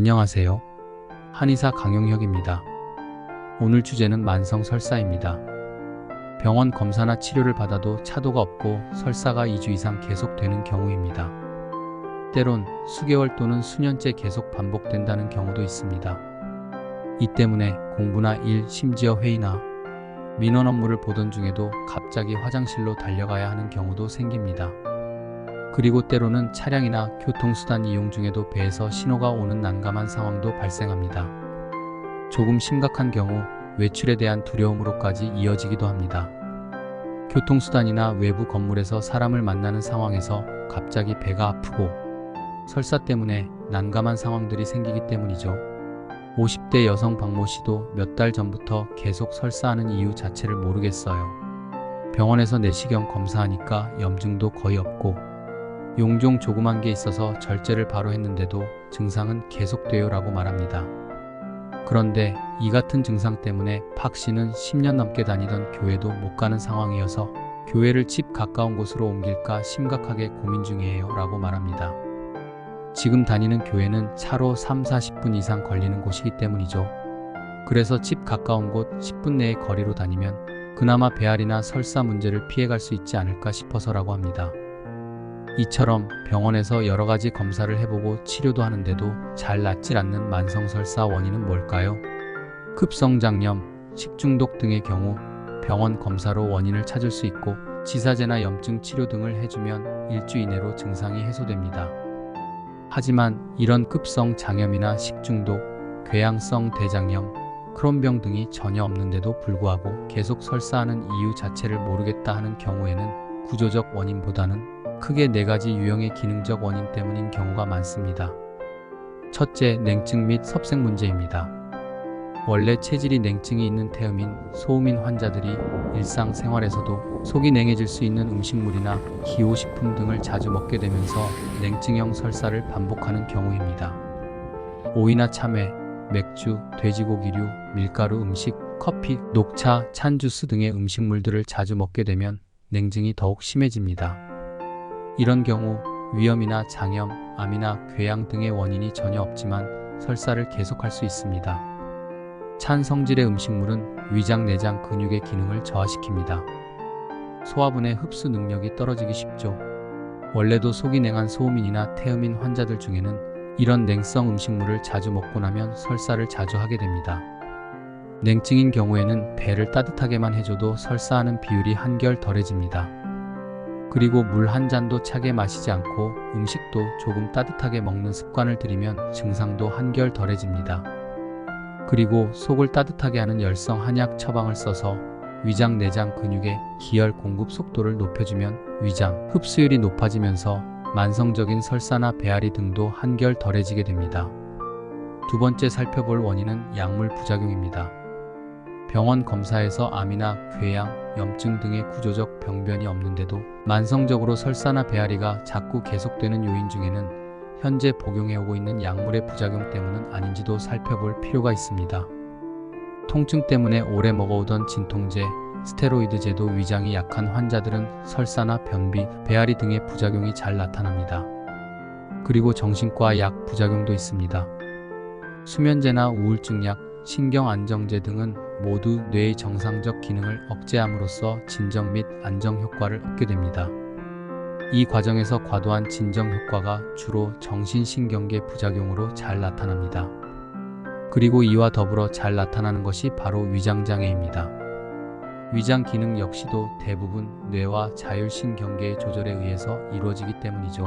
안녕하세요. 한의사 강용혁입니다. 오늘 주제는 만성 설사입니다. 병원 검사나 치료를 받아도 차도가 없고 설사가 2주 이상 계속되는 경우입니다. 때론 수개월 또는 수년째 계속 반복된다는 경우도 있습니다. 이 때문에 공부나 일, 심지어 회의나 민원 업무를 보던 중에도 갑자기 화장실로 달려가야 하는 경우도 생깁니다. 그리고 때로는 차량이나 교통수단 이용 중에도 배에서 신호가 오는 난감한 상황도 발생합니다. 조금 심각한 경우 외출에 대한 두려움으로까지 이어지기도 합니다. 교통수단이나 외부 건물에서 사람을 만나는 상황에서 갑자기 배가 아프고 설사 때문에 난감한 상황들이 생기기 때문이죠. 50대 여성 박모 씨도 몇 달 전부터 계속 설사하는 이유 자체를 모르겠어요. 병원에서 내시경 검사하니까 염증도 거의 없고 용종 조그만 게 있어서 절제를 바로 했는데도 증상은 계속돼요 라고 말합니다. 그런데 이 같은 증상 때문에 박 씨는 10년 넘게 다니던 교회도 못 가는 상황이어서 교회를 집 가까운 곳으로 옮길까 심각하게 고민 중이에요 라고 말합니다. 지금 다니는 교회는 차로 3, 40분 이상 걸리는 곳이기 때문이죠. 그래서 집 가까운 곳 10분 내의 거리로 다니면 그나마 배앓이나 설사 문제를 피해갈 수 있지 않을까 싶어서라고 합니다. 이처럼 병원에서 여러 가지 검사를 해보고 치료도 하는데도 잘 낫질 않는 만성설사 원인은 뭘까요? 급성장염, 식중독 등의 경우 병원 검사로 원인을 찾을 수 있고 지사제나 염증 치료 등을 해주면 일주 이내로 증상이 해소됩니다. 하지만 이런 급성 장염이나 식중독, 궤양성 대장염, 크론병 등이 전혀 없는데도 불구하고 계속 설사하는 이유 자체를 모르겠다 하는 경우에는 구조적 원인보다는 크게 네 가지 유형의 기능적 원인 때문인 경우가 많습니다. 첫째, 냉증 및 섭색 문제입니다. 원래 체질이 냉증이 있는 태음인 소음인 환자들이 일상생활에서도 속이 냉해질 수 있는 음식물이나 기호식품 등을 자주 먹게 되면서 냉증형 설사를 반복하는 경우입니다. 오이나 참외, 맥주, 돼지고기류, 밀가루 음식, 커피, 녹차, 찬 주스 등의 음식물들을 자주 먹게 되면 냉증이 더욱 심해집니다. 이런 경우 위염이나 장염, 암이나 궤양 등의 원인이 전혀 없지만 설사를 계속할 수 있습니다. 찬 성질의 음식물은 위장 내장 근육의 기능을 저하시킵니다. 소화분의 흡수 능력이 떨어지기 쉽죠. 원래도 속이 냉한 소음인이나 태음인 환자들 중에는 이런 냉성 음식물을 자주 먹고 나면 설사를 자주 하게 됩니다. 냉증인 경우에는 배를 따뜻하게만 해줘도 설사하는 비율이 한결 덜해집니다. 그리고 물 한 잔도 차게 마시지 않고 음식도 조금 따뜻하게 먹는 습관을 들이면 증상도 한결 덜해집니다. 그리고 속을 따뜻하게 하는 열성 한약 처방을 써서 위장 내장 근육의 기혈 공급 속도를 높여주면 위장 흡수율이 높아지면서 만성적인 설사나 배앓이 등도 한결 덜해지게 됩니다. 두 번째 살펴볼 원인은 약물 부작용입니다. 병원 검사에서 암이나 궤양, 염증 등의 구조적 병변이 없는데도 만성적으로 설사나 배앓이가 자꾸 계속되는 요인 중에는 현재 복용해오고 있는 약물의 부작용 때문은 아닌지도 살펴볼 필요가 있습니다. 통증 때문에 오래 먹어오던 진통제, 스테로이드제도 위장이 약한 환자들은 설사나 변비, 배앓이 등의 부작용이 잘 나타납니다. 그리고 정신과 약 부작용도 있습니다. 수면제나 우울증 약, 신경안정제 등은 모두 뇌의 정상적 기능을 억제함으로써 진정 및 안정 효과를 얻게 됩니다. 이 과정에서 과도한 진정 효과가 주로 정신신경계 부작용으로 잘 나타납니다. 그리고 이와 더불어 잘 나타나는 것이 바로 위장장애입니다. 위장 기능 역시도 대부분 뇌와 자율신경계의 조절에 의해서 이루어지기 때문이죠.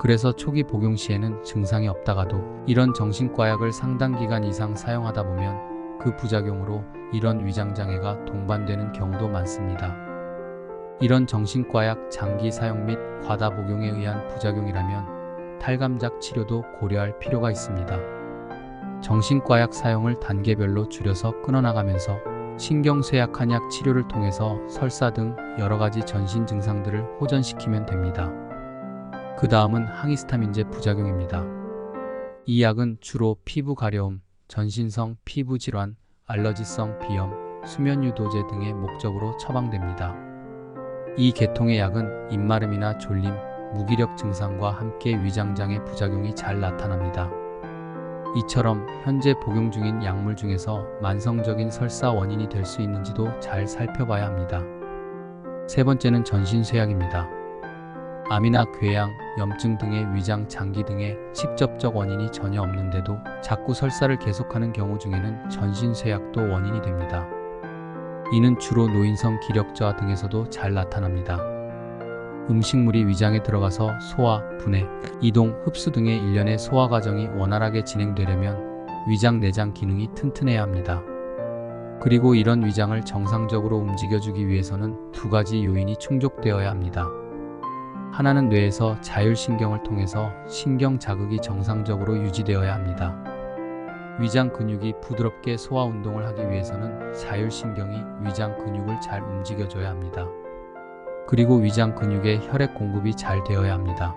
그래서 초기 복용 시에는 증상이 없다가도 이런 정신과약을 상당 기간 이상 사용하다 보면 그 부작용으로 이런 위장장애가 동반되는 경우도 많습니다. 이런 정신과약 장기 사용 및 과다 복용에 의한 부작용이라면 탈감작 치료도 고려할 필요가 있습니다. 정신과약 사용을 단계별로 줄여서 끊어나가면서 신경쇠약한 약 치료를 통해서 설사 등 여러 가지 전신 증상들을 호전시키면 됩니다. 그 다음은 항히스타민제 부작용입니다. 이 약은 주로 피부 가려움, 전신성 피부 질환, 알러지성 비염, 수면 유도제 등의 목적으로 처방됩니다. 이 계통의 약은 입마름이나 졸림, 무기력 증상과 함께 위장장애 부작용이 잘 나타납니다. 이처럼 현재 복용 중인 약물 중에서 만성적인 설사 원인이 될 수 있는지도 잘 살펴봐야 합니다. 세 번째는 전신쇠약입니다. 암이나 궤양, 염증 등의 위장 장기 등의 직접적 원인이 전혀 없는데도 자꾸 설사를 계속하는 경우 중에는 전신 쇠약도 원인이 됩니다. 이는 주로 노인성 기력 저하 등에서도 잘 나타납니다. 음식물이 위장에 들어가서 소화, 분해, 이동, 흡수 등의 일련의 소화 과정이 원활하게 진행되려면 위장 내장 기능이 튼튼해야 합니다. 그리고 이런 위장을 정상적으로 움직여주기 위해서는 두 가지 요인이 충족되어야 합니다. 하나는 뇌에서 자율신경을 통해서 신경 자극이 정상적으로 유지되어야 합니다. 위장 근육이 부드럽게 소화 운동을 하기 위해서는 자율신경이 위장 근육을 잘 움직여줘야 합니다. 그리고 위장 근육에 혈액 공급이 잘 되어야 합니다.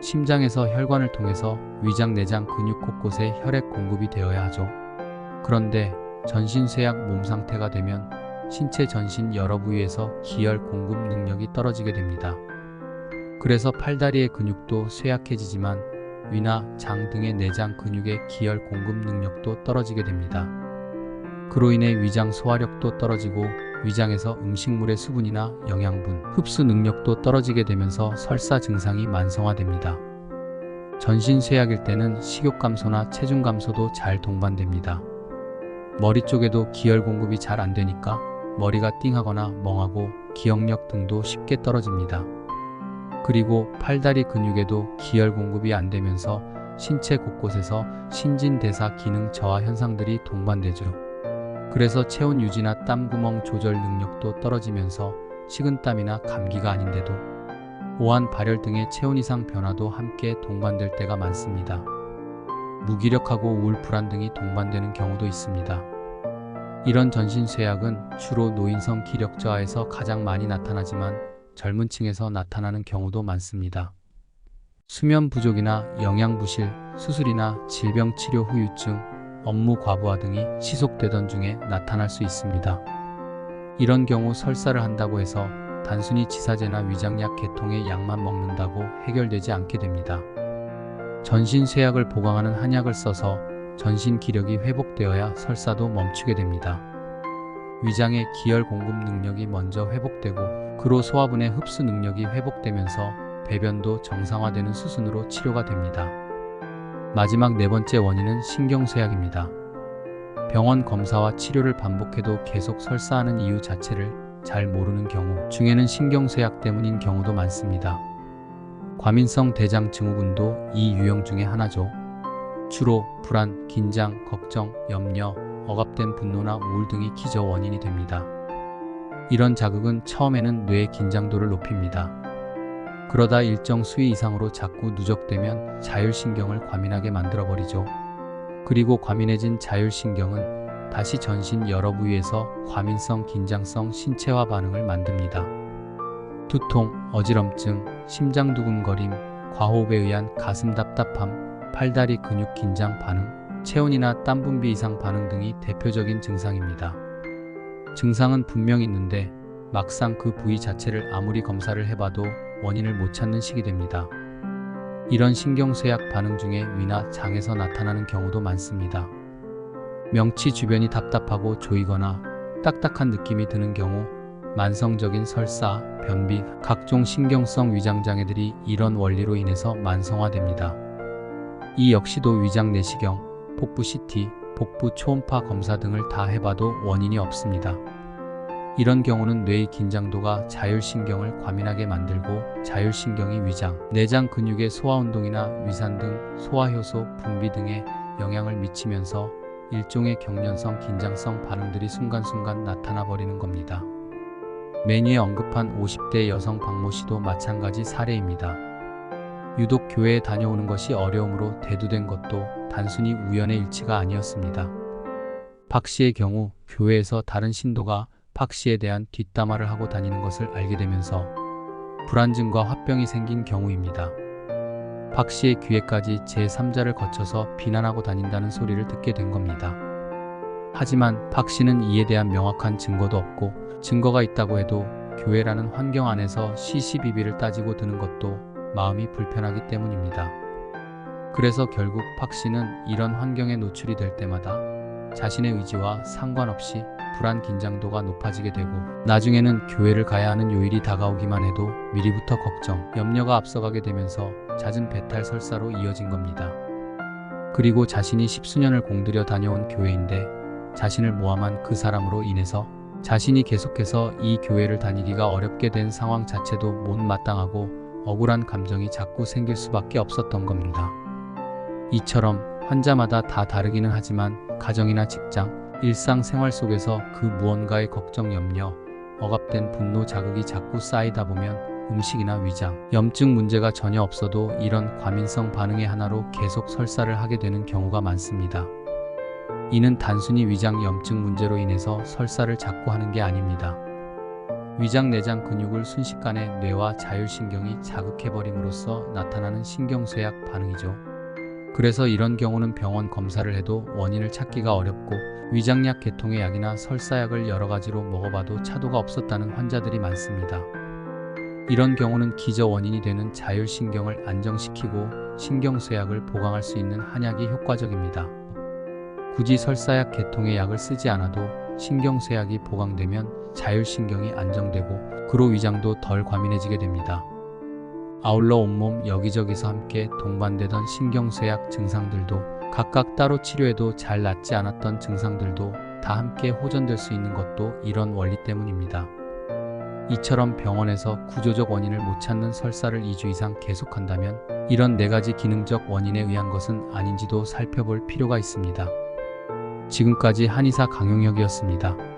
심장에서 혈관을 통해서 위장 내장 근육 곳곳에 혈액 공급이 되어야 하죠. 그런데 전신 쇠약 몸 상태가 되면 신체 전신 여러 부위에서 기혈 공급 능력이 떨어지게 됩니다. 그래서 팔다리의 근육도 쇠약해지지만 위나 장 등의 내장 근육의 기혈 공급 능력도 떨어지게 됩니다. 그로 인해 위장 소화력도 떨어지고 위장에서 음식물의 수분이나 영양분 흡수 능력도 떨어지게 되면서 설사 증상이 만성화됩니다. 전신 쇠약일 때는 식욕 감소나 체중 감소도 잘 동반됩니다. 머리 쪽에도 기혈 공급이 잘 안 되니까 머리가 띵하거나 멍하고 기억력 등도 쉽게 떨어집니다. 그리고 팔다리 근육에도 기혈 공급이 안 되면서 신체 곳곳에서 신진대사 기능 저하 현상들이 동반되죠. 그래서 체온 유지나 땀구멍 조절 능력도 떨어지면서 식은땀이나 감기가 아닌데도 오한 발열 등의 체온 이상 변화도 함께 동반될 때가 많습니다. 무기력하고 우울 불안 등이 동반되는 경우도 있습니다. 이런 전신 쇠약은 주로 노인성 기력 저하에서 가장 많이 나타나지만 젊은 층에서 나타나는 경우도 많습니다. 수면 부족이나 영양 부실, 수술이나 질병 치료 후유증, 업무 과부하 등이 지속되던 중에 나타날 수 있습니다. 이런 경우 설사를 한다고 해서 단순히 지사제나 위장약 계통의 약만 먹는다고 해결되지 않게 됩니다. 전신 쇠약을 보강하는 한약을 써서 전신 기력이 회복되어야 설사도 멈추게 됩니다. 위장의 기혈 공급 능력이 먼저 회복되고 그로 소화분의 흡수 능력이 회복되면서 배변도 정상화되는 수순으로 치료가 됩니다. 마지막 네 번째 원인은 신경쇠약입니다. 병원 검사와 치료를 반복해도 계속 설사하는 이유 자체를 잘 모르는 경우 중에는 신경쇠약 때문인 경우도 많습니다. 과민성 대장 증후군도 이 유형 중에 하나죠. 주로 불안, 긴장, 걱정, 염려, 억압된 분노나 우울 등이 기저 원인이 됩니다. 이런 자극은 처음에는 뇌의 긴장도를 높입니다. 그러다 일정 수위 이상으로 자꾸 누적되면 자율신경을 과민하게 만들어버리죠. 그리고 과민해진 자율신경은 다시 전신 여러 부위에서 과민성 긴장성 신체화 반응을 만듭니다. 두통, 어지럼증, 심장 두근거림, 과호흡에 의한 가슴 답답함, 팔다리 근육 긴장 반응, 체온이나 땀 분비 이상 반응 등이 대표적인 증상입니다. 증상은 분명히 있는데 막상 그 부위 자체를 아무리 검사를 해봐도 원인을 못 찾는 시기 됩니다. 이런 신경쇠약 반응 중에 위나 장에서 나타나는 경우도 많습니다. 명치 주변이 답답하고 조이거나 딱딱한 느낌이 드는 경우 만성적인 설사, 변비, 각종 신경성 위장장애들이 이런 원리로 인해서 만성화됩니다. 이 역시도 위장 내시경, 복부 CT, 복부 초음파 검사 등을 다 해봐도 원인이 없습니다. 이런 경우는 뇌의 긴장도가 자율신경을 과민하게 만들고 자율신경이 위장, 내장 근육의 소화운동이나 위산 등 소화효소 분비 등에 영향을 미치면서 일종의 경련성 긴장성 반응들이 순간순간 나타나 버리는 겁니다. 메뉴에 언급한 50대 여성 박모 씨도 마찬가지 사례입니다. 유독 교회에 다녀오는 것이 어려움으로 대두된 것도 단순히 우연의 일치가 아니었습니다. 박 씨의 경우 교회에서 다른 신도가 박 씨에 대한 뒷담화를 하고 다니는 것을 알게 되면서 불안증과 화병이 생긴 경우입니다. 박 씨의 귀에까지 제3자를 거쳐서 비난하고 다닌다는 소리를 듣게 된 겁니다. 하지만 박 씨는 이에 대한 명확한 증거도 없고 증거가 있다고 해도 교회라는 환경 안에서 시시비비를 따지고 드는 것도 마음이 불편하기 때문입니다. 그래서 결국 박 씨는 이런 환경에 노출이 될 때마다 자신의 의지와 상관없이 불안 긴장도가 높아지게 되고 나중에는 교회를 가야 하는 요일이 다가오기만 해도 미리부터 걱정, 염려가 앞서가게 되면서 잦은 배탈 설사로 이어진 겁니다. 그리고 자신이 십수년을 공들여 다녀온 교회인데 자신을 모함한 그 사람으로 인해서 자신이 계속해서 이 교회를 다니기가 어렵게 된 상황 자체도 못마땅하고 억울한 감정이 자꾸 생길 수밖에 없었던 겁니다. 이처럼 환자마다 다 다르기는 하지만 가정이나 직장, 일상생활 속에서 그 무언가의 걱정, 염려, 억압된 분노 자극이 자꾸 쌓이다 보면 음식이나 위장, 염증 문제가 전혀 없어도 이런 과민성 반응의 하나로 계속 설사를 하게 되는 경우가 많습니다. 이는 단순히 위장 염증 문제로 인해서 설사를 자꾸 하는 게 아닙니다. 위장 내장 근육을 순식간에 뇌와 자율신경이 자극해버림으로써 나타나는 신경쇠약 반응이죠. 그래서 이런 경우는 병원 검사를 해도 원인을 찾기가 어렵고 위장약 계통의 약이나 설사약을 여러 가지로 먹어봐도 차도가 없었다는 환자들이 많습니다. 이런 경우는 기저 원인이 되는 자율신경을 안정시키고 신경쇠약을 보강할 수 있는 한약이 효과적입니다. 굳이 설사약 계통의 약을 쓰지 않아도 신경쇠약이 보강되면 자율신경이 안정되고 그로 위장도 덜 과민해지게 됩니다. 아울러 온몸 여기저기서 함께 동반되던 신경쇠약 증상들도 각각 따로 치료해도 잘 낫지 않았던 증상들도 다 함께 호전될 수 있는 것도 이런 원리 때문입니다. 이처럼 병원에서 구조적 원인을 못 찾는 설사를 2주 이상 계속한다면 이런 네 가지 기능적 원인에 의한 것은 아닌지도 살펴볼 필요가 있습니다. 지금까지 한의사 강용혁이었습니다.